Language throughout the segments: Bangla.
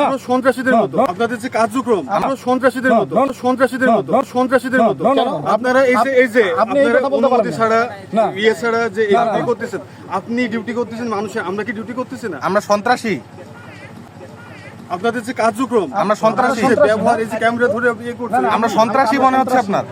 না। সন্ত্রাসীদের মতো। আপনাদের যে কার্যক্রম পুরো সন্ত্রাসীদের মতো। সন্ত্রাসীদের মতো। সন্ত্রাসীদের মতো। না, না, না। আপনারা এই যে এই যে আপনি আপনারা অনুমতি ছাড়া ইয়ে ছাড়া যে। ডিউটি করতেছেন আপনি ডিউটি করতেছেন মানুষের আমরা কি ডিউটি করতেছি না? আমরা সন্ত্রাসী। আপনাদের যে কার্যক্রম আমরা সন্ত্রাসী। ব্যবহার এই যে ক্যামেরা ধরে আপনি ইয়ে করছেন। আমরা সন্ত্রাসী মনে হচ্ছে আপনার।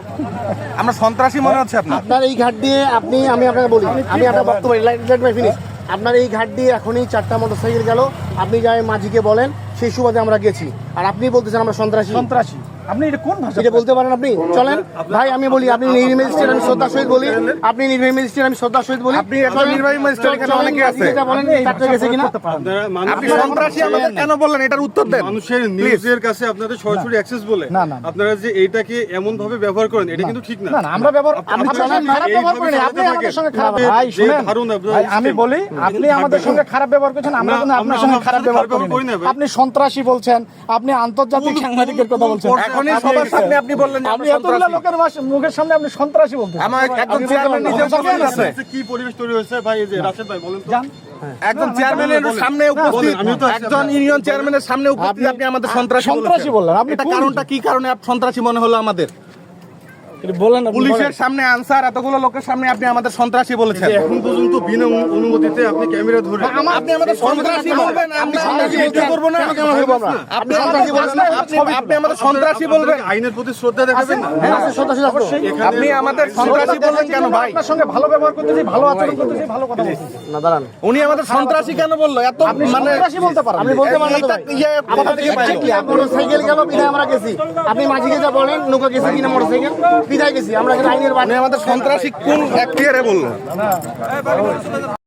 আমরা সন্ত্রাসী মনে হচ্ছে আপনার। আপনার এই ঘাট দিয়ে আপনি আমি আপনাকে বলি আমি আপনার বক্তব্য লেট মাই ফিনিশ আপনার এই ঘাট দিয়ে এখনই চারটা মোটরসাইকেল গেল। আপনি যাই মাঝিকে বলেন সেই সুবাদে আমরা গেছি। আর আপনি বলতেছেন আমরা সন্ত্রাসী। সন্ত্রাসী। আপনি এটা কোন ভাষা এটা বলতে পারেন আপনি? চলেন। ভাই আমি বলি আপনি নির্বাহী ম্যাজিস্ট্রেট আমি শ্রদ্ধার সহিত বলি। আপনি নির্বাহী ম্যাজিস্ট্রেট আমি শ্রদ্ধার সহিত বলি। আপনি একজন নির্বাহী ম্যাজিস্ট্রেট, এখানে অনেকে আছে। যেটা বলেন চারটে গেছে কিনা? আপনারা আপনি সন্ত্রাসী আমাদের কেন বললেন? এটার উত্তর দেন। মানুষের নিউজের কাছে আপনাদের সরাসরি অ্যাক্সেস বলে। না, না। আপনারা যে এইটাকে এমন ভাবে ব্যবহার করেন এটা কিন্তু ঠিক না। না না আমরা ব্যবহার আপনি আপনার সঙ্গে খারাপ ব্যবহার করেন আপনি আমাদের সঙ্গে খারাপ ভাই শুনেন। ধারণা আপনার ভাই, আমি বলি আপনি আমাদের সঙ্গে খারাপ ব্যবহার করছেন আমরা কিন্তু আপনার সঙ্গে খারাপ ব্যবহার করি না। আপনি সন্ত্রাসী বলছেন আপনি আন্তর্জাতিক সাংবাদিকের কথা বলছেন। এখনই আপনি সবার সামনে আপনি বললেন যে এতগুলো লোকের মুখের সামনে আপনি সন্ত্রাসী বলতেছেন। আমার একজন চেয়ারম্যান নিজে আমাকে আছে। আছে। কি পরিবেশ তৈরি হয়েছে? ভাই এই যে রাশেদ ভাই বলেন তো। একজন চেয়ারম্যানের সামনে উপস্থিত। একজন। ইউনিয়ন চেয়ারম্যানের সামনে উপস্থিত। আপনি আমাদের সন্ত্রাসী সন্ত্রাসী বললেন, আপনি এটা কারণটা কি কারণে সন্ত্রাসী মনে হলো আমাদের? বলেন পুলিশের সামনে আনসার এতগুলো লোকের সামনে আপনি আমাদের সন্ত্রাসী বলেছেন। এখন পর্যন্ত বিনা অনুমতিতে আপনি ক্যামেরা ধরে আপনি আমাদের সন্ত্রাসী বলবেন সন্ত্রাসী না? আপনি সন্ত্রাসী বলবেন। আপনি আপনি আমাদের সন্ত্রাসী বলবেন। আইনের প্রতি শ্রদ্ধা দেখাবেন না। হ্যাঁ, আছে, সন্ত্রাসী আছে আপনি আমাদের সন্ত্রাসী বললেন কেন ভাই? আপনার সঙ্গে ভালো ব্যবহার করতেছি ভালো আচরণ করতেছি ভালো কথা বলতেছি। না দাঁড়ান। উনি আমাদের সন্ত্রাসী কেন বলল? এত আপনি মানে সন্ত্রাসী বলতে পারেন। আপনি বলতে পারেন না তো এইটা ভাই। ইয়ে কোথা থেকে পাইলো? গেল বিধায় আমরা গেছি? আপনি মাঝিকে যা বলেন নৌকা গেছে কিনা মোটরসাইকেল বিধায় গেছি আমরা আইনের বাড়ি আমাদের সন্ত্রাসী কোন এখতিয়ারে বলল?